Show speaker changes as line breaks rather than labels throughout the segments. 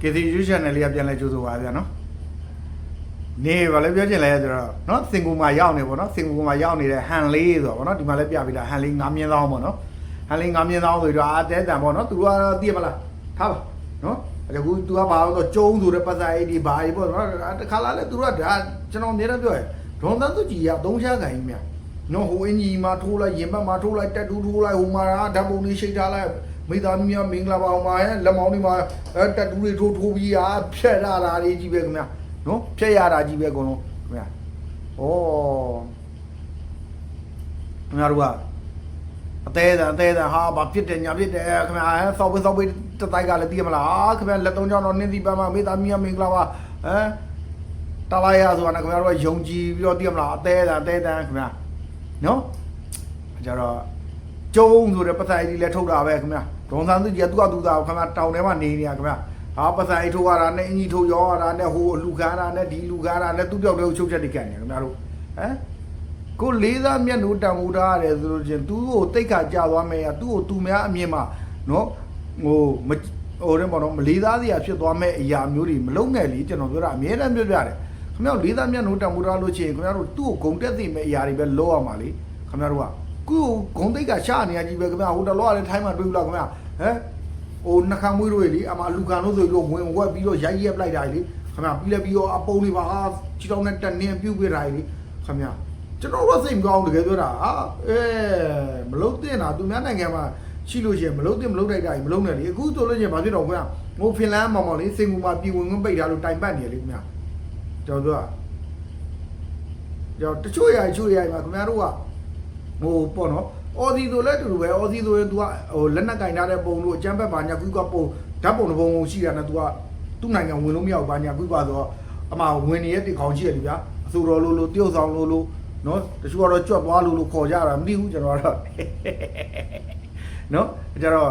KTV channel လေးကပြန်လဲကြိုးဆိုပါဗျာနော်နေဘာလဲပြောချင်လဲဆိုတော့နော်စင်ကူမှာရောက်နေပေါ့နော်စင်ကူမှာရောက်နေတဲ့ဟန်လေးဆိုတော့ပေါ့နော်ဒီမှာလဲပြပြလာဟန်လေးငါးမြင်းသောင်းပေါ့နော်ဟန်လေးငါးမြင်းသောင်းဆိုတော့အာတဲတန်ပေါ့နော်သူကတော့သိရမလားထားပါနော်အခု तू ကဘာလို့တော့ကျုံးဆိုတဲ့ပတ်စာအဲ့ဒီဘာကြီးပေါ့နော်တခါလာလဲ तू ကဒါကျွန်တော်အများနဲ့ပြောရဒေါန်သန်းသူကြီးကသုံးချခိုင်ကြီးမြနော်ဟိုအင်ကြီးမှာထိုးလိုက်ရင်ဘက်မှာထိုးလိုက်တက်တူးထိုးလိုက်ဟိုမှာဓာတ်ပုံလေးရှိတ်ထားလိုက် မိသားမီးမင်္ဂလာပါဟိုမှာလက်မောင်းတွေမှာတက်တူးတွေထိုးထိုးပြီးအာဖြက်ရတာလေးကြီးပဲခင်ဗျာနော်ဖြက်ရတာကြီးပဲအကုန်လုံးခင်ဗျာဩခင်ဗျားတို့ကအသေးအံအသေးအံဟာဘာဖြစ်တယ်ညာဖြစ်တယ်ခင်ဗျာဟဲ့စောက်ပေးစောက်ပေးတတိုက်ကလည်းသိရမလားဟာခင်ဗျာလက်သုံးချောင်းတော့နင်းစီပန်းမှာမိသားမီးမင်္ဂလာပါဟမ်တလိုက်ရဆိုတာကခင်ဗျားတို့ကယုံကြည်ပြီးတော့သိရမလားအသေးအံအသေးအံခင်ဗျာနော်ကြတော့ကျုံဆိုတဲ့ပတ်စံကြီးလည်းထုတ်တာပဲခင်ဗျာ ဒေါန်ဆန်းသူကြီးကသူ့အတူသားခင်ဗျာတောင်ထဲမှာနေနေရခင်ဗျာဟာပတ်စံကြီးထုတ်ရတာနဲ့အင်ကြီးထုတ်ရောရတာနဲ့ဟိုလူခါရတာနဲ့ဒီလူခါရတာနဲ့သူ့ပြောက်တဲ့ချုပ်ချက်တွေကန်နေခင်ဗျာတို့ဟမ်ကိုလေးသားမျက်နှာတံမိုးထားရတယ်ဆိုလို့ချင်းသူ့ကိုတိတ်ခါကြာသွားမယ်ရသူ့ကိုသူများအမြင်မှာနော်ဟိုမဟိုတဲ့ပေါ့နော်မလေးသားစရာဖြစ်သွားမဲ့အရာမျိုးတွေမလုံးငယ်လीကျွန်တော်ပြောတာအမြဲတမ်းပြောပြတယ်ခင်ဗျားတို့လေးသားမျက်နှာတံမိုးထားလို့ချင်းခင်ဗျားတို့သူ့ကိုဂုံတက်သိမဲ့အရာတွေပဲလောရမှာလေခင်ဗျားတို့ကကိုဂုံတိတ်ကရှာနေရကြီးပဲခင်ဗျာဟိုတလောကလည်းထိုင်းမှာတွေ့ဘူးလားခင်ဗျာ ဟမ်ဟိုနှခမ်းမွေးတို့လေအမလူကန်လို့ဆိုပြီးတော့ဝင်ဝက်ပြီးတော့ရိုက်ရက်ပလိုက်တာလေခင်ဗျာပြီးလဲပြီးတော့အပုံးလေးပါဟာချီတောင်းနဲ့တက်နေပြုတ်ပြတာလေခင်ဗျာကျွန်တော်တို့စိတ်မကောင်းတကယ်ပြောတာဟာအဲမလုံးတင်တာသူများနိုင်ငံမှာရှိလို့ရှိရင်မလုံးတင်မလုံးတိုက်တာကြီးမလုံးနဲ့လေအခုဆိုလို့ရှိရင်ဘာဖြစ်တော့ခွင့်ဟိုဖင်လန်မောင်မောင်လေးစင်ကူမှာပြည်ဝင်ခွင့်ပိတ်ထားလို့တိုင်ပတ်နေရလေခင်ဗျာကျွန်တော်တို့ကကျွန်တော်တချို့ຢာတချို့ຢာမှာခင်ဗျားတို့ကဟိုပေါ့နော် အော်စီဆိုလဲတူတူပဲအော်စီဆိုရင် तू ကဟိုလက်နက်ကင်ထားတဲ့ပုံလို့အကြမ်းဖက်ပါညာကူကပုံဓာတ်ပုံတစ်ပုံပုံရှိတာနဲ့ तू ကသူ့နိုင်ငံဝင်လို့မရဘူးပါညာကူပါဆိုတော့အမှဝင်နေတဲ့တိခေါင်းရှိရလေဗျာအစိုးရလို့လို့တရုတ်ဆောင်လို့လို့နော်တချို့ကတော့ကြွက်သွားလို့လို့ခေါ်ကြတာမသိဘူးကျွန်တော်ကတော့နော်ကြတော့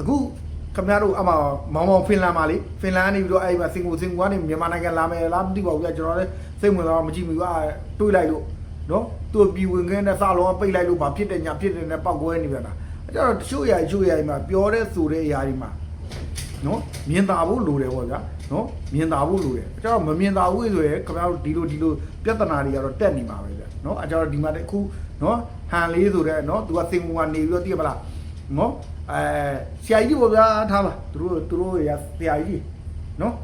အခုခင်ဗျားတို့အမမောင်မောင်ဖင်လန်မှာလေဖင်လန်ကနေပြီးတော့အဲ့မှာစင်ကာပူစင်ကာပူကနေမြန်မာနိုင်ငံလာမယ်လားမသိပါဘူးကြာကျွန်တော်လည်းစိတ်ဝင်စားမကြည့်ဘူးအာတွေးလိုက်လို့နော် သူ့ပြည်ဝင်ခင်းနဲ့စလုံးပိတ်လိုက်လို့ဘာဖြစ်တယ်ညာဖြစ်တယ်နဲ့ပောက်ကွဲနေပြန်တာအဲ့တော့တချို့အရာတချို့အရာတွေမှာပြောတဲ့ဆိုတဲ့အရာတွေမှာနော်မြင်သာဖို့လိုတယ်ပေါ့ဗျာနော်မြင်သာဖို့လိုတယ်အဲ့တော့မမြင်သာဘူးဆိုရင်ခင်ဗျားတို့ဒီလိုဒီလိုပြဿနာတွေကတော့တက်နေမှာပဲဗျာနော်အဲ့တော့ဒီမှာတခုနော်ဟန်လေးဆိုတဲ့နော်သူကစင်ကာပူကနေပြီးတော့သိရမလားနော်အဲဆရာကြီးပေါ့ဗျာထားပါသူတို့သူတို့ရဆရာကြီးနော်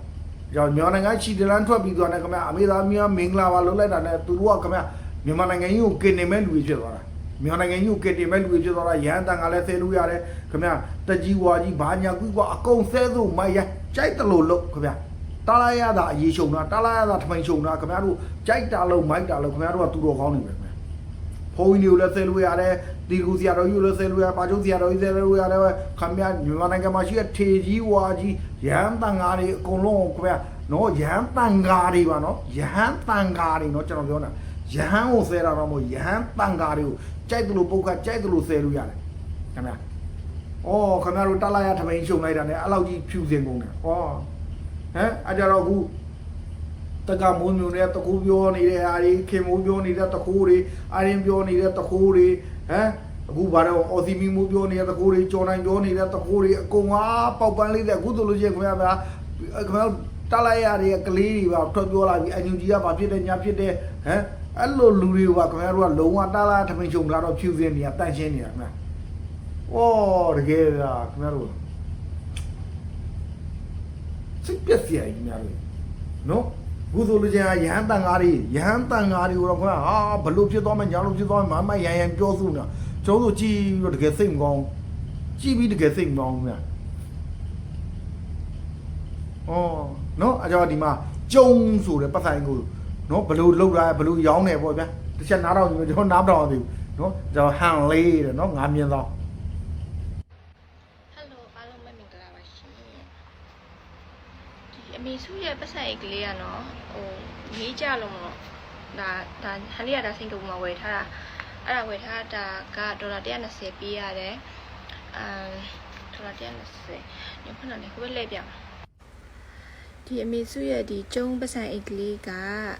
ကြောင့်မြန်မာနိုင်ငံချီတလန်ထွက်ပြီးသွားတယ်ခင်ဗျာအမေသားမြမင်္ဂလာပါလုပ်လိုက်တာနဲ့သူတို့ကခင်ဗျာ မြန်မာနိုင်ငံကြီးကိုကင်နေမဲ့လူကြီးဖြစ်သွားတာမြန်မာနိုင်ငံကြီးကိုကင်တင်မဲ့လူကြီးဖြစ်သွားတာရဟန်းတန်ကလည်းဆဲလို့ရတယ်ခင်ဗျာတကြီးဝါကြီးဘာညာကွီးကွာအကုန်ဆဲဆိုမိုက်ရကြိုက်တယ်လို့လုပ်ခင်ဗျာတားလိုက်ရတာအရေးရှုံတာတားလိုက်ရတာထမိန်ရှုံတာခင်ဗျားတို့ကြိုက်တာလို့မိုက်တာလို့ခင်ဗျားတို့ကသူတော်ကောင်းနေပဲခင်ဗျာဖုန်းကြီးတွေကိုလည်းဆဲလို့ရတယ်ဒီကူစီရတော်ကြီးကိုလည်းဆဲလို့ရပါကျုပ်စီရတော်ကြီးဆဲလို့ရတယ်ခင်ဗျာမြန်မာနိုင်ငံမှာရှိတဲ့ထေကြီးဝါကြီးရဟန်းတန်ဃာတွေအကုန်လုံးခင်ဗျာနော်ရဟန်းတန်ဃာတွေပါနော်ရဟန်းတန်ဃာတွေနော်ကျွန်တော်ပြောတာ ရဟန်းကိုဆဲတာတော့မဟုတ်ရဟန်းတန်ဃာတွေကိုကြိုက်တယ်လို့ပုတ်ခတ်ကြိုက်တယ်လို့ဆဲလို့ရတယ်ခင်ဗျာအော်ခင်ဗျားတို့တက်လိုက်ရထမိန်ရှုံလိုက်တာ ਨੇ အဲ့လောက်ကြီးဖြူစင်ကုန်တယ်ဩဟမ်အကြတော့အခုတက္ကမိုးမျိုးနဲ့တကူပြောနေတဲ့အားတွေခင်မိုးပြောနေတဲ့တကူတွေအာရင်ပြောနေတဲ့တကူတွေဟမ်အခုဘာတော့အော်စီမီမိုးပြောနေတဲ့တကူတွေကြော်နိုင်ပြောနေတဲ့တကူတွေအကုန်အားပေါက်ပန်းလေးတဲ့အခုဆိုလို့ရှိရင်ခင်ဗျာဗျာခင်ဗျာတလိုက်ရတဲ့ကလေးတွေပါထွက်ပြောလာပြီးအန်ယူဂျီကဘာဖြစ်တယ်ညာဖြစ်တယ်ဟမ် အဲ့လိုလူတွေကခင်ဗျာတို့ကလုံးဝတလားထမင်းချုံလာတော့ဖြူစင်းနေတာတန့်ရှင်းနေတာခင်ဗျာဩတကယ်လားခင်ဗျာတို့စိတ်ပြက်စရာကြီးခင်ဗျာတို့နော်ခုဆိုလူချင်းရဟန်းတန်ကားတွေရဟန်းတန်ကားတွေကိုတော့ခွာဟာဘလို့ဖြစ်သွားမှညာလို့ဖြစ်သွားမှမမရန်ရန်ပြောစုနေတာကျုံးတို့ကြည်ပြီးတော့တကယ်စိတ်မကောင်းကြည်ပြီးတကယ်စိတ်မကောင်းဗျာဩနော်အကြောင်းဒီမှာကျုံဆိုတဲ့ပတ်ဆိုင်ကို နော်ဘလို့လောက်တာဘလို့ရောင်းတယ်ပေါ့ဗျာတစ်ချက်နားတော့ကျွန်တော်နားမတော်သေးဘူးနော်ကျွန်တော်ဟန်လေးတဲ့နော်ငါမြင်တော့
ဟယ်လိုအားလုံးပဲမင်္ဂလာပါရှင်ဒီအမေစုရဲ့ပတ်စံအိတ်ကလေးကနော်ဟိုရေးကြလို့မလို့ဒါဒါဟန်လေးကဒါစင်ကာပူမှာဝယ်ထားတာအဲ့ဒါဝယ်ထားတာကဒေါ်လာ120ပေးရတယ်အမ်ဒေါ်လာ120ညခဏလေးဟိုဘက်လှည့်ပြမှာ ဒီအမေစုရဲ့ဒီကျုံးပတ်စံအိတ်ကလေးက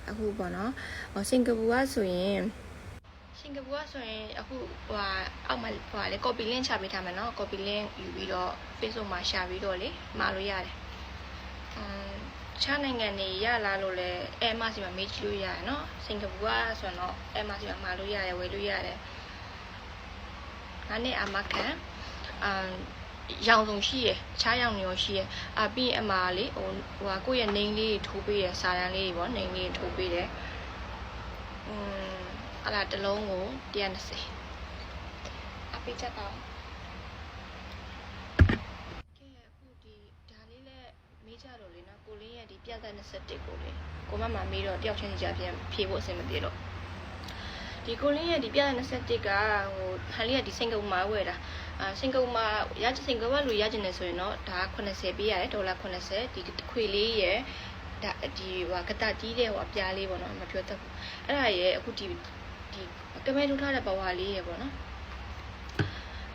အခုပေါ့နော်ဟိုစင်ကာပူကဆိုရင်စင်ကာပူကဆိုရင်အခုဟိုဟာအောက်မှာဟိုဟာလေ copy link ချပေးထားမယ်နော် copy link ယူပြီးတော့ Facebook မှာ share ပြီးတော့လေမှာလို့ရတယ်အမ်ချားနိုင်ငံနေရလာလို့လဲအဲမစီမှာမေးကြည့်လို့ရတယ်နော်စင်ကာပူကဆိုတော့အဲမစီမှာမှာလို့ရတယ်ဝယ်လို့ရတယ်ငါနဲ့အမခံအမ် ရောင်စုံရှိရယ်ချားရောင်မျိုးရှိရယ်အပြီးရင်အမလေးဟိုဟိုကကိုယ့်ရဲ့နေလေးထိုးပေးရယ်စာရန်လေးပေါ့နေလေးထိုးပေးတယ်อืมအဲ့ဒါတစ်လုံးကို130အပိချက်တော့ကဲအခုဒီဒါလေးလည်းမေးကြတော့လေနော်ကိုလင်းရဲ့ဒီပြသက်21ကိုလေကိုမမမေးတော့တယောက်ချင်းစီကြပြန်ဖြေဖို့အဆင်မပြေတော့ဒီကိုလင်းရဲ့ဒီပြသက်21ကဟိုဟန်လေးကဒီစင်ကာပူမှာဝယ်တာအာ စင်ကာပူမှာရချင်စင်ကာပူကလူရချင်တယ်ဆိုရင်တော့ဒါ80ပေးရတယ်ဒေါ်လာ80ဒီခွေလေးရဲ့ဒါဒီဟိုကတတီးတဲ့ဟိုအပြားလေးပေါ့နော်မပြောတတ်ဘူးအဲ့ဒါရဲ့အခုဒီဒီကမဲထုတ်ထားတဲ့ဘဝလေးရဲ့ပေါ့နော်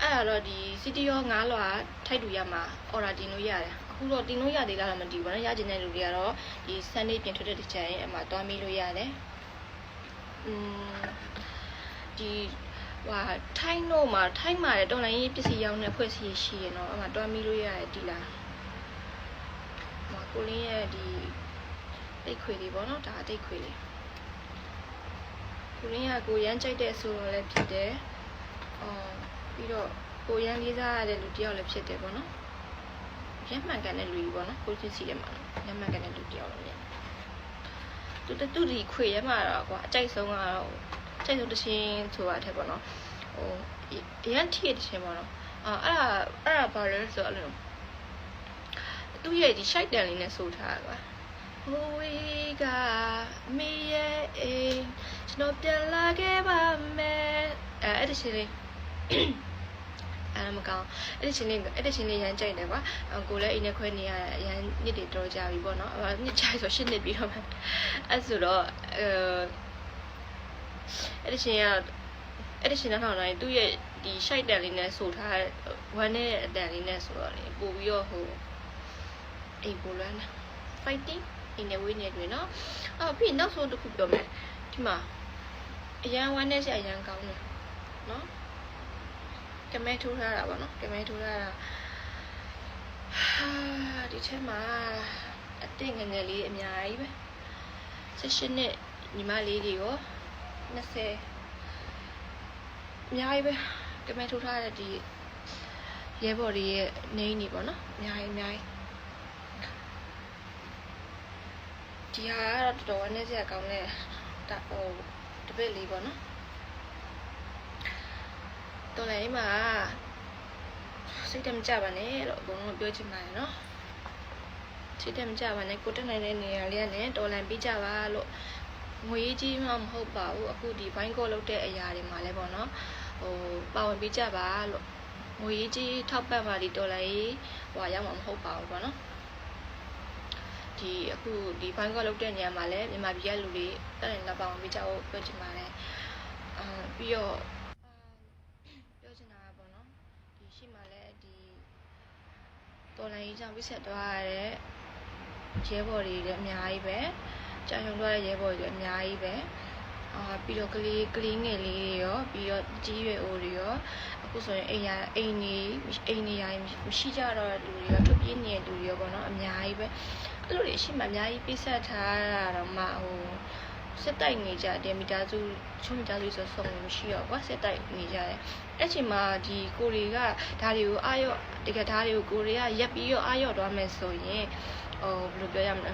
အဲ့ဒါတော့ဒီ city ရော9လွာထိုက်တူရမှာ order တင်လို့ရတယ်အခုတော့တင်လို့ရသေးလားတော့မသိဘူးဗောနော်ရကျင်တဲ့လူတွေကတော့ဒီ Sunday ပြင်ထွက်တဲ့တစ်ချက်ရင်အမှတွားမိလို့ရတယ်อืมဒီ ဟာထိုင်းတော့မှာထိုင်းမှာလည်းတော်လိုင်းရေးပစ္စည်းရောင်းတဲ့ဖွဲ့စည်းရှိရနော်အမှတွားမိလို့ရတယ်ဒီလားဟိုကိုလင်းရဲ့ဒီတိတ်ခွေလေးပေါ့နော်ဒါအတိတ်ခွေလေးကိုလင်းကကိုရမ်းကြိုက်တဲ့ဆိုတော့လည်းဖြစ်တယ်အော်ပြီးတော့ကိုရန်လေးစားရတဲ့လူတစ်ယောက်လည်းဖြစ်တယ်ပေါ့နော်ရမ်းမှန်ကန်တဲ့လူကြီးပေါ့နော်ကိုချင်းစီရမှာရမ်းမှန်ကန်တဲ့လူတစ်ယောက်လည်းသူတတူဒီခွေရမှာတော့ကွာအကြိုက်ဆုံးကတော့ အကြိုက်ဆုံးတစ်ချင်းဆိုတာထက်ပေါ့နော်ဟိုအရန်ထိရတဲ့ချင်းပေါ့နော်အာအဲ့ဒါအဲ့ဒါဘာလဲဆိုတော့အဲ့လိုသူ့ရဲ့ဒီ shite တန်လေးနဲ့ဆိုထားတာကွာဟိုဝေးကမေရဲ့အိမ်ကျွန်တော်ပြန်လာခဲ့ပါမယ်အဲအဲ့ဒီချင်းလေးအဲ့မကောင်းအဲ့ဒီချင်းလေးအဲ့ဒီချင်းလေးရမ်းကြိုက်တယ်ကွာအကိုလည်းအိမ်နဲ့ခွဲနေရရမ်းနှစ်တွေတော်ကြပြီပေါ့နော်အဲ့နှစ်ချိုင်ဆိုရှစ်နှစ်ပြီးတော့မှအဲ့ဆိုတော့အဲ အဲ့ဒီချင်းကအဲ့ဒီချင်းနောက်နောက်တိုင်းသူ့ရဲ့ဒီရှိုက်တန်လေးနဲ့ဆိုထားဝမ်းနဲ့အတန်လေးနဲ့ဆိုတော့လေပို့ပြီးတော့ဟိုအိမ်ပိုလွမ်းတာ fighting အိမ်နဲ့ဝေးနေတယ်နော်အော်ပြီးနောက်ဆုံးတစ်ခုပြောမယ်ဒီမှာအရန်ဝမ်းနဲ့ဆရာအရန်ကောင်းတယ်နော်ကမဲထိုးထားတာပေါ့နော်ကမဲထိုးထားတာဟာဒီထဲမှာအတင့်ငယ်ငယ်လေးအများကြီးပဲ16နှစ်ညီမလေးတွေရော 20အများကြီးပဲကမဲထိုးထားတဲ့ဒီရဲဘော်တွေရဲ့နေနေပေါ့နော်အများကြီးအများကြီးဒီဟာကတော့တော်တော်ဝမ်းနည်းစရာကောင်းတဲ့ဒါဟိုတပည့်လေးပေါ့နော်တော်လည်းမှာစိတ်တမကြပါနဲ့လို့အကုန်လုံးပြောချင်ပါတယ်နော်စိတ်တမကြပါနဲ့ကိုတက်နိုင်တဲ့နေရာလေးကနေတော်လန်ပြီးကြပါလို့ ငွေကြီးမှမဟုတ်ပါဘူးအခုဒီဘိုင်းကောလောက်တဲ့အရာတွေမှာလည်းပေါ့နော်ဟိုပါဝင်ပြီးကြပါလို့ငွေကြီးထောက်ပံ့ပါဒီတော်လည်းဟိုရောက်မှာမဟုတ်ပါဘူးပေါ့နော်ဒီအခုဒီဘိုင်းကောလောက်တဲ့နေရာမှာလည်းမြန်မာပြည်ကလူတွေတက်နိုင်တော့ပါဝင်ပြီးကြဖို့ပြောချင်ပါတယ်အာပြီးတော့ပြောချင်တာကပေါ့နော်ဒီရှိမှလည်းဒီတော်လိုင်းကြီးကြောင့်ပြစ်ဆက်သွားရတဲ့ရဲဘော်တွေလည်းအများကြီးပဲ ကြာရှုံသွားတဲ့ရဲဘော်တွေလည်းအများကြီးပဲအာပြီးတော့ကလေးကလေးငယ်လေးတွေရောပြီးတော့ကြီးရွယ်အိုတွေရောအခုဆိုရင်အိမ်ရအိမ်နေအိမ်နေရမရှိကြတော့တဲ့လူတွေရောထွက်ပြေးနေတဲ့လူတွေရောပေါ့နော်အများကြီးပဲအဲ့လိုတွေရှိမှအများကြီးပြစ်ဆက်ထားတာတော့မှဟိုစစ်တိုက်နေကြတယ်မိသားစုချုံမိသားစုဆိုဆုံးလို့မရှိတော့ကွာစစ်တိုက်နေကြတယ်အဲ့ချိန်မှာဒီကိုတွေကဒါတွေကိုအာရော့တကယ်ဒါတွေကိုကိုတွေကရက်ပြီးတော့အာရော့သွားမယ်ဆိုရင်ဟိုဘယ်လိုပြောရမလဲ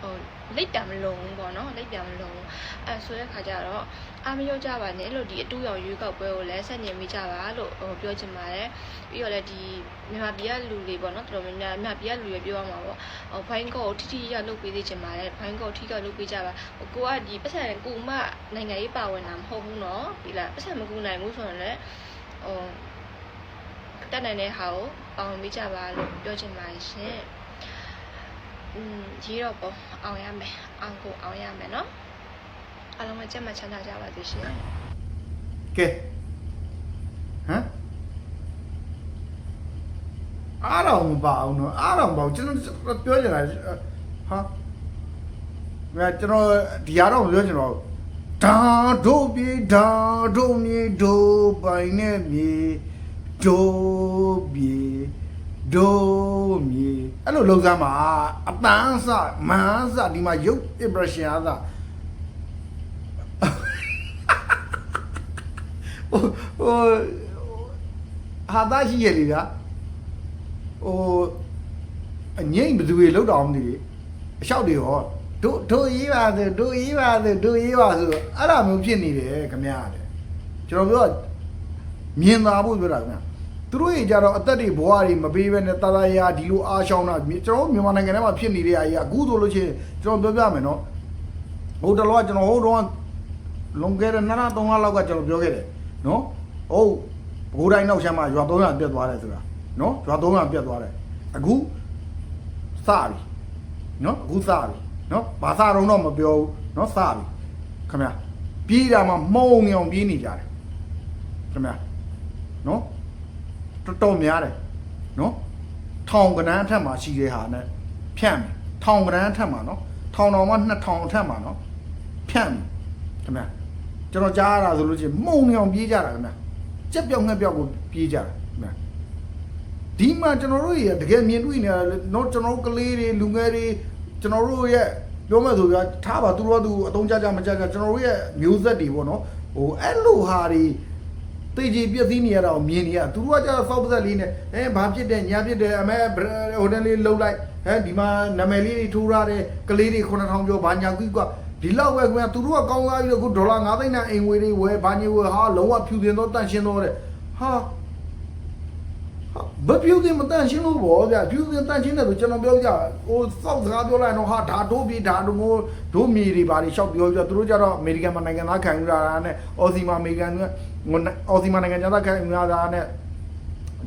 ဟိုလိပ်တံမလုံဘူးပေါ့နော်လိပ်တံမလုံဘူးအဲဆိုတဲ့ခါကျတော့အာမရောကြပါနဲ့လို့ဒီအတူရောင်ရွေးကောက်ပွဲကိုလည်းဆက်နေမိကြပါလို့ဟိုပြောချင်ပါတယ်ပြီးတော့လည်းဒီမြန်မာပြည်ကလူတွေပေါ့နော်တော်တော်များများမြန်မာပြည်ကလူတွေပြောရမှာပေါ့ဟိုဘိုင်းကောကိုထိထိရလုပ်ပေးသေးချင်ပါတယ်ဘိုင်းကောထိကလုပ်ပေးကြပါဟိုကိုကဒီပတ်စံကိုမနိုင်ငံရေးပါဝင်တာမဟုတ်ဘူးနော်ပြီးလားပတ်စံမကူနိုင်ဘူးဆိုရင်လည်းဟိုတက်နိုင်တဲ့ဟာကိုအောင်မိကြပါလို့ပြောချင်ပါတယ်ရှင် อืมရေးတော့ပေါ့အောင်ရမယ်အောင်ကိုအောင်ရမယ်เนาะအားလုံးပဲကြက်မှချမ်းသာကြပါစေရှင်
ကဲဟမ်အားတော့မပါအောင်နော်အားတော့မပါဘူးကျွန်တော်ပြောချင်တာဟာငါကျွန်တော်ဒီဟာတော့မပြောချင်တော့ဘူးဒါတို့ပြေဒါတို့မြေတို့ပိုင်နဲ့မြေတို့ပြေ တို့မြေအဲ့အဲ့လိုလုံးစမ်းမှာအတန်းစမန်းစဒီမှာရုပ် impression အားစဟိုဟိုဟာသားရှိရလေဗျာဟိုအငိမ့်ဘယ်သူတွေလောက်တော်မသိလေအလျှောက်တွေဟောတို့တို့ရေးပါစေတို့ရေးပါစေတို့ရေးပါဆိုအဲ့ဒါမျိုးဖြစ်နေတယ်ခမရတဲ့ကျွန်တော်ပြောမြင်သာဖို့ပြောတာခင်ဗျာ သူတို့ရေကြတော့အသက်တွေဘဝတွေမပေးဘဲနဲ့တာတာရာဒီလိုအားရှောင်းတာကျွန်တော်မြန်မာနိုင်ငံထဲမှာဖြစ်နေတဲ့အရာအခုဆိုလို့ချင်းကျွန်တော်ပြောပြမယ်နော်ဟိုတလောကကျွန်တော်ဟိုတော့လွန်ခဲ့တဲ့နှစ်လသုံးလလောက်ကကျွန်တော်ပြောခဲ့တယ်နော်ဟုတ်ဘိုးတိုင်းနောက်ရှမ်းမှာရွာ300ပြတ်သွားတယ်ဆိုတာနော်ရွာ300ပြတ်သွားတယ်အခုစပြီနော်အခုစပြီနော်ဘာစတော့တော့မပြောဘူးနော်စပြီခင်ဗျာပြေးတာမှမှုံနေအောင်ပြေးနေကြတယ်ခင်ဗျာနော် တော်တော်များတယ်နော်ထောင်ကနန်းအထက်မှာရှိတဲ့ဟာနဲ့ဖြန့်မယ်ထောင်ကနန်းအထက်မှာနော်ထောင်တော်မှ2000အထက်မှာနော်ဖြန့်မယ်ခင်ဗျာကျွန်တော်ကြားရတာဆိုလို့ချင်းမှုံနေအောင်ပြေးကြတာခင်ဗျာကြက်ပြောက်ငှက်ပြောက်ကိုပြေးကြတာခင်ဗျာဒီမှာကျွန်တော်တို့ရတကယ်မြင်တွေ့နေရတယ်နော်ကျွန်တော်တို့ကလေးတွေလူငယ်တွေကျွန်တော်တို့ရဲ့ပြောမယ်ဆိုပြထားပါသူတို့ကသူအတုံးကြကြမကြကြကျွန်တော်တို့ရဲ့မျိုးဆက်တွေပေါ့နော်ဟိုအဲ့လိုဟာတွေ တေကြီးပြည့်စည်နေရတာကိုမြင်နေရသူတို့ကကြတော့စောက်ပတ်သက်လေးနဲ့အဲဘာဖြစ်တယ်ညာဖြစ်တယ်အမဲဟိုတယ်လေးလှုပ်လိုက်အဲဒီမှာနာမည်လေးတွေထိုးရတဲ့ကလေးတွေ9000ကျော်ဘာညာကွီကဒီလောက်ပဲခင်ဗျာသူတို့ကကောင်းသားပြီးတော့အခုဒေါ်လာ9သိန်းနဲ့အိမ်ဝေးတွေဝယ်ဘာညဝယ်ဟာလုံးဝဖြူစင်တော့တန့်ရှင်းတော့တဲ့ဟာ ဘပြူတင်မတန်ရှင်းလို့ပေါ့ဗျာပြူတင်တန်ရှင်းတယ်ဆိုကျွန်တော်ပြောကြဟိုစောက်စကားပြောလိုက်တော့ဟာဒါတို့ပြီဒါတို့မို့တို့မီတွေဘာတွေရှောက်ပြောပြသူတို့ကြတော့အမေရိကန်မှာနိုင်ငံသားခံယူလာတာနဲ့အော်စီမှာအမေရိကန်ကအော်စီမှာနိုင်ငံသားခံယူလာတာနဲ့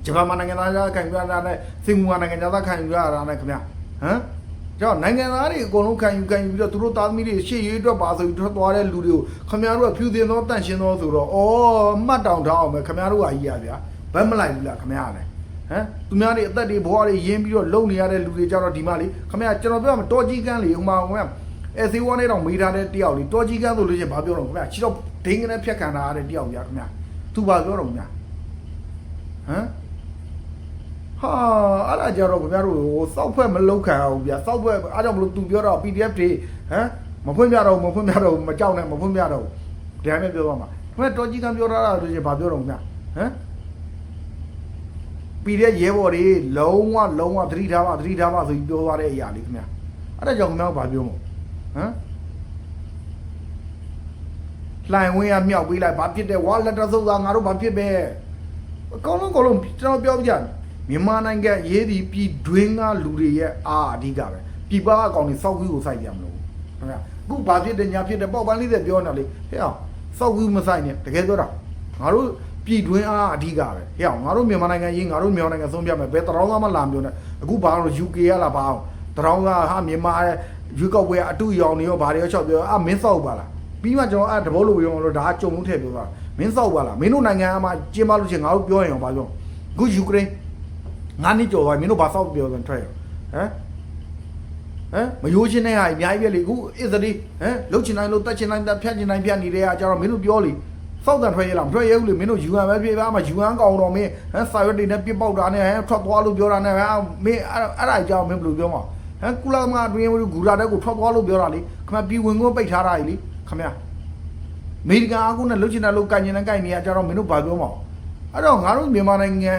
ဂျပန်မှာနိုင်ငံသားခံယူလာတာနဲ့စင်ကာပူမှာနိုင်ငံသားခံယူလာတာနဲ့ခင်ဗျာဟမ်ကြောင့်နိုင်ငံသားတွေအကုန်လုံးခံယူခံယူပြီးတော့သူတို့သားသမီးတွေရှေ့ရေးအတွက်ပါဆိုပြီးထွက်သွားတဲ့လူတွေကိုခင်ဗျားတို့ကဖြူတင်သောတန့်ရှင်းသောဆိုတော့ဩမှတ်တောင်ထားအောင်ပဲခင်ဗျားတို့ကကြီးရဗျာဘယ်မလိုက်ဘူးလားခင်ဗျားလည်း ဟမ်သူများတွေအသက်တွေဘဝတွေရင်းပြီးတော့လုံနေရတဲ့လူတွေကြတော့ဒီမှာလေခမရကျွန်တော်ပြောမှာတော်ကြီးကန်းလေဟိုမှာဟိုမှာအဲစီဝါနဲ့တော့မေးထားတဲ့တယောက်လေတော်ကြီးကန်းဆိုလို့ချင်းဘာပြောတော့ခမရချီတော့ဒိန်းကနေဖြတ်ခံထားရတဲ့တယောက်ကြီးခမရသူဘာပြောတော့ခမရဟမ်ဟာအဲ့ဒါကြတော့ခင်ဗျားတို့ဟိုစောက်ဖက်မလောက်ခံအောင်ဗျာစောက်ဖက်အားကြောင့်မလို့သူပြောတော့ PDF တွေဟမ်မဖွင့်ပြတော့မဖွင့်ပြတော့မကြောက်နဲ့မဖွင့်ပြတော့ဒီအတိုင်းပြောသွားမှာခင်ဗျာတော်ကြီးကန်းပြောထားတာဆိုရင်ဘာပြောတော့ခင်ဗျာဟမ် ပြီးတဲ့ရဲဘော်တွေလုံးဝလုံးဝသတိထားပါသတိထားပါဆိုပြီးပြောသွားတဲ့အရာလေးခင်ဗျာအဲ့ဒါကြောင့်ခင်ဗျားကဘာပြောမို့ဟမ်လှိုင်ဝင်းကမြောက်ပေးလိုက်ဘာဖြစ်တယ်ဝါလက်တဆုပ်သားငါတို့ဘာဖြစ်ပဲအကောင်လုံးအကောင်လုံးကျွန်တော်ပြောပြတယ်မြန်မာနိုင်ငံရေးဒီပြည်တွင်းကလူတွေရဲ့အားအဓိကပဲပြည်ပအကောင်တွေစောက်ကူးကိုစိုက်ကြမလို့ခင်ဗျာအခုဘာဖြစ်တယ်ညာဖြစ်တယ်ပေါ့ပန်းလေးတွေပြောနေလေဟဲ့အောင်စောက်ကူးမစိုက်နဲ့တကယ်ပြောတာငါတို့ ပြည်တွင်းအားအဓိကပဲဟဲ့အောင်ငါတို့မြန်မာနိုင်ငံရေးငါတို့မြန်မာနိုင်ငံဆုံးပြမယ်ဘယ်တရောင်းသားမှလာမပြောနဲ့အခုဘာလို့ UK ရလာပါအောင်တရောင်းသားဟာမြန်မာရဲ့ရွေးကောက်ပွဲအတူရောင်နေရောဘာတွေရောချောက်ပြောအာမင်းဆောက်ပါလားပြီးမှကျွန်တော်အဲ့တဘောလို့ပြောလို့ဒါကြုံလို့ထည့်ပြောတာမင်းဆောက်ပါလားမင်းတို့နိုင်ငံမှာကျင်းပလို့ချင်းငါတို့ပြောရင်ရောဘာပြောအခုယူကရိန်းငါနှစ်ကျော်သွားမင်းတို့ဘာဆောက်ပြောတယ်ထွက်ရောဟမ်ဟမ်မယိုးချင်းတဲ့ဟာအများကြီးပဲလေအခုအစ္စရေးဟမ်လှုပ်ချင်တိုင်းလှုပ်တက်ချင်တိုင်းတက်ဖြတ်ချင်တိုင်းဖြတ်နေတဲ့ဟာကျတော့မင်းတို့ပြောလေ စောက်တန်ထွက်ရလားမထွက်ရဘူးလေမင်းတို့ယူဟန်ပဲပြေးပါမှာယူဟန်ကောင်တော့မင်းဟမ်စာရွက်တွေနဲ့ပြစ်ပေါက်တာနဲ့ဟမ်ထွက်သွားလို့ပြောတာနဲ့ဟမ်မင်းအဲ့အဲ့ဒါအကြောင်းမင်းဘယ်လိုပြောမှာဟမ်ကုလာမအတွင်းဝင်ဂူလာတဲ့ကိုထွက်သွားလို့ပြောတာလေခမပြည်ဝင်ကိုပိတ်ထားတာကြီးလေခမအမေရိကန်အကူနဲ့လှုပ်ချင်တဲ့လှုပ်ကိုင်ချင်တဲ့ကိုင်နေရကြတော့မင်းတို့ဘာပြောမှာအဲ့တော့ငါတို့မြန်မာနိုင်ငံ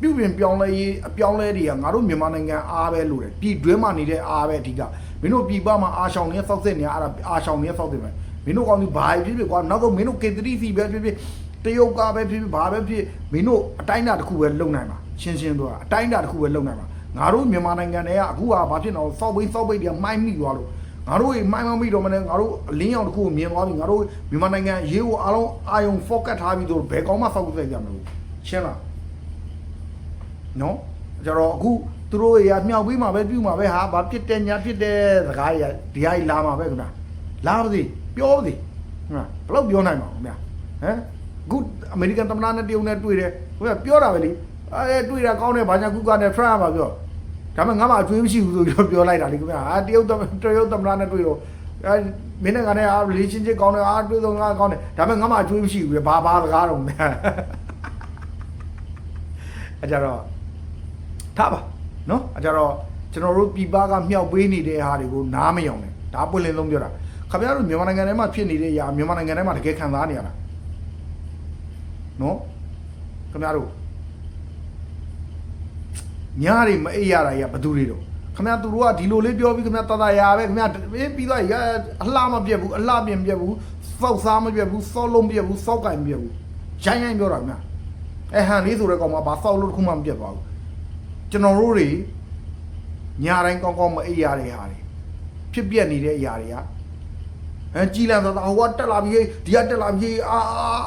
ပြုပြင်ပြောင်းလဲရေးအပြောင်းလဲတွေကငါတို့မြန်မာနိုင်ငံအားပဲလို့တယ်ပြည်တွင်းမှာနေတဲ့အားပဲအဓိကမင်းတို့ပြည်ပမှာအားရှောင်နေစောက်စစ်နေအဲ့ဒါအားရှောင်နေစောက်စစ်မယ် မင်းတို့ကောင်းပြီဘာဖြစ်ဖြစ်ကွာနောက်တော့မင်းတို့ကေတရီစီပဲဖြစ်ဖြစ်တရုတ်ကပဲဖြစ်ဖြစ်ဘာပဲဖြစ်မင်းတို့အတိုင်းအတာတစ်ခုပဲလုံနိုင်ပါရှင်းရှင်းပြောတာအတိုင်းအတာတစ်ခုပဲလုံနိုင်ပါငါတို့မြန်မာနိုင်ငံတွေကအခုကဘာဖြစ်တော့စောက်ဘိစောက်ဘိတွေကမှိုင်းမိသွားလို့ငါတို့မှိုင်းမမိတော့မနဲ့ငါတို့အလင်းရောင်တစ်ခုကိုမြင်သွားပြီငါတို့မြန်မာနိုင်ငံရေးကိုအားလုံးအာယုံ focus ထားပြီးတော့ဘယ်ကောင်းမှစောက်ကြကြမလို့ရှင်းလားနော်ကြတော့အခုသူတို့ရမြောက်ပြီးမှပဲပြုမှပဲဟာဘာဖြစ်တယ်ညာဖြစ်တယ်စကားရဒီဟာကြီးလာမှာပဲခင်ဗျာ လာပါစေပြောပါစေဟုတ်လားဘယ်လောက်ပြောနိုင်မှာခင်ဗျာဟမ်အခုအမေရိကန်သမ္မတနဲ့တရုတ်နဲ့တွေ့တယ်ဟုတ်လားပြောတာပဲလေအဲတွေ့တာကောင်းတယ်ဘာညာကုကနဲ့ဖရန့်ပါပြောဒါပေမဲ့ငါမှအကျွေးမရှိဘူးဆိုပြီးပြောလိုက်တာလေခင်ဗျာအာတရုတ်တရုတ်သမ္မတနဲ့တွေ့တော့အဲမင်းနဲ့ကနေအား relationship ကောင်းတယ်အားတွေ့တော့ငါကောင်းတယ်ဒါပေမဲ့ငါမှအကျွေးမရှိဘူးလေဘာဘာစကားတော့အဲကြတော့ထားပါနော်အဲကြတော့ကျွန်တော်တို့ပြည်ပကမြောက်ပေးနေတဲ့ဟာတွေကိုနားမယောင်နဲ့ဒါပွင့်လင်းဆုံးပြောတာ ခင်ဗျားတို့မြန်မာနိုင်ငံထဲမှာဖြစ်နေတဲ့အရာမြန်မာနိုင်ငံထဲမှာတကယ်ခံစားနေရတာနော်ခင်ဗျားတို့ညားတွေမအိပ်ရတာကြီးကဘယ်သူတွေတော့ခင်ဗျားသူတို့ကဒီလိုလေးပြောပြီးခင်ဗျားတတရာပဲခင်ဗျားအေးပြီးတော့ရအလှမပြတ်ဘူးအလှပြင်ပြတ်ဘူးစောက်စားမပြတ်ဘူးစောက်လုံးပြတ်ဘူးစောက်ကင်မပြတ်ဘူးရိုင်းရိုင်းပြောတာခင်ဗျာအဲဟန်လေးဆိုတဲ့ကောင်ကဘာစောက်လို့တစ်ခုမှမပြတ်သွားဘူးကျွန်တော်တို့တွေညာတိုင်းကောင်းကောင်းမအိပ်ရတဲ့ဟာတွေဖြစ်ပြက်နေတဲ့အရာတွေက အဲကြည်လန်သာဟိုကတက်လာပြီဒီကတက်လာပြီအာ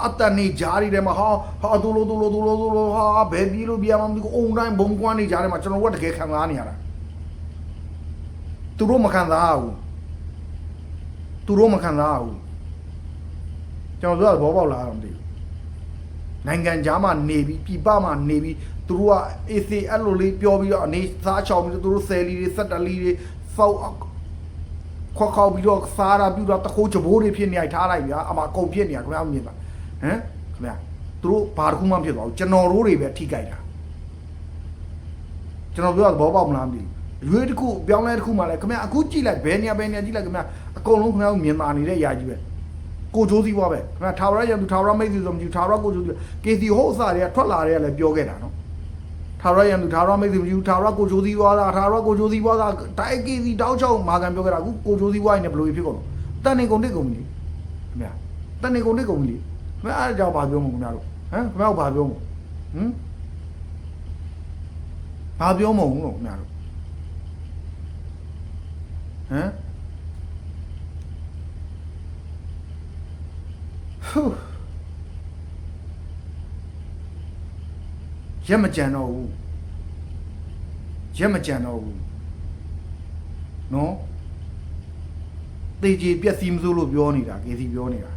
အတန်နေကြားတွေထဲမှာဟာဟာဒူလိုဒူလိုဒူလိုဒူလိုဟာဘယ်ပြီးလို့ပြရမှာမသိဘူးအုံတိုင်းဘုံကွမ်းနေကြားထဲမှာကျွန်တော်တို့ကတကယ်ခံစားနေရတာသူတို့မခံစားဘူးသူတို့မခံစားဘူးကျွန်တော်တို့ကဘောပေါက်လာတော့မသိဘူးနိုင်ငံခြားမှာနေပြီးပြည်ပမှာနေပြီးသူတို့က AC အဲ့လိုလေးပြောပြီးတော့အနေစားချောင်းပြီးတော့သူတို့ဆယ်လီတွေစက်တလီတွေဖောက် ခွက်ခေါက်ပြီးတော့စားတာပြီးတော့တခိုးချဘိုးတွေဖြစ်နေလိုက်ထားလိုက်ဗျာအမအကုန်ဖြစ်နေရခင်ဗျာမြင်ပါဟမ်ခင်ဗျာသူတို့ဘာတစ်ခုမှမဖြစ်သွားဘူးကျွန်တော်တို့တွေပဲထိကြိုက်တာကျွန်တော်ပြောတာသဘောပေါက်မလားမသိဘူးရွေးတစ်ခုပြောင်းလဲတစ်ခုမှလည်းခင်ဗျာအခုကြည့်လိုက်ဘယ်နေရာဘယ်နေရာကြည့်လိုက်ခင်ဗျာအကုန်လုံးခင်ဗျာမြင်မာနေတဲ့ຢာကြီးပဲကိုချိုးစည်းပွားပဲခင်ဗျာထာဝရရံသူထာဝရမိတ်ဆွေဆိုမှယူထာဝရကိုချိုးစည်း KC ဟုတ်အစားတွေကထွက်လာတွေကလည်းပြောခဲ့တာနော် ထာဝရယံသူထာဝရမိတ်ဆွေမရှိဘူးထာဝရကိုချိုးသီးွားတာထာဝရကိုချိုးသီးွားတာတိုက်ကေစီတောက်ချောင်းမာကန်ပြောခဲ့တာအခုကိုချိုးသီးွားရင်လည်းဘယ်လိုဖြစ်ကုန်လို့တန်နေကုန်တစ်ကုန်ပြီခင်ဗျာတန်နေကုန်တစ်ကုန်ပြီခင်ဗျာအဲ့ဒါကြောင့်ဘာပြောမလဲခင်ဗျာတို့ဟမ်ခင်ဗျာတို့ဘာပြောမလဲဟမ်ဘာပြောမလို့လို့ခင်ဗျာတို့ဟမ်ဟူး ရက်မကြံတော့ဘူးရက်မကြံတော့ဘူးနော်တေကြီးပြက်စီမစိုးလို့ပြောနေတာကေစီပြောနေတာ